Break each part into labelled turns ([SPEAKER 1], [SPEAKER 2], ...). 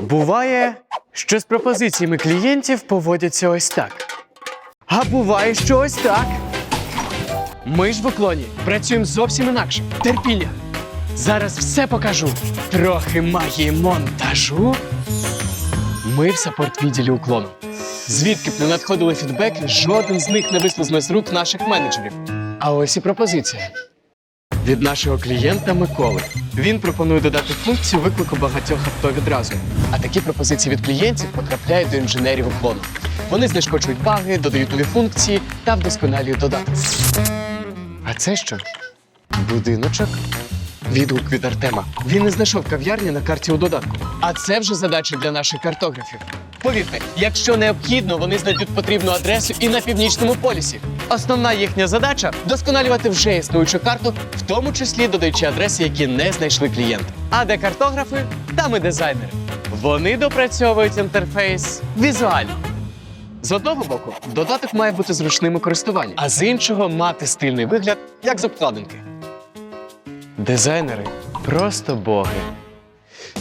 [SPEAKER 1] Буває, що з пропозиціями клієнтів поводяться ось так. А буває, що ось так. Ми ж в уклоні працюємо зовсім інакше. Терпіння. Зараз все покажу. Трохи магії монтажу. Ми в саппорт відділі уклону. Звідки б не надходили фідбеки, жоден з них не вислизне з рук наших менеджерів. А ось і пропозиція. Від нашого клієнта Миколи. Він пропонує додати функцію виклику багатьох авто відразу. А такі пропозиції від клієнтів потрапляють до інженерів уклону. Вони знешкоджують баги, додають нові функції та вдосконалюють додаток. А це що? Будиночок? Відгук від Артема. Він не знайшов кав'ярні на карті у додатку. А це вже задача для наших картографів. Повірте, якщо необхідно, вони знайдуть потрібну адресу і на північному полюсі. Основна їхня задача вдосконалювати вже існуючу карту, в тому числі додаючи адреси, які не знайшли клієнти. А де картографи, там і дизайнери. Вони допрацьовують інтерфейс візуально. З одного боку, додаток має бути зручним у користуванні, а з іншого мати стильний вигляд, як з обкладинки. Дизайнери просто боги.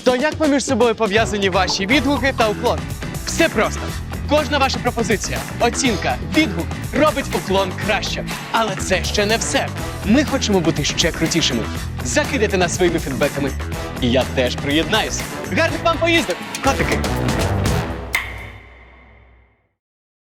[SPEAKER 1] То як поміж собою пов'язані ваші відгуки та уклон? Все просто. Кожна ваша пропозиція, оцінка, відгук робить уклон краще. Але це ще не все. Ми хочемо бути ще крутішими. Закидайте нас своїми фідбеками. І я теж приєднаюсь. Гарних вам поїздок, котики!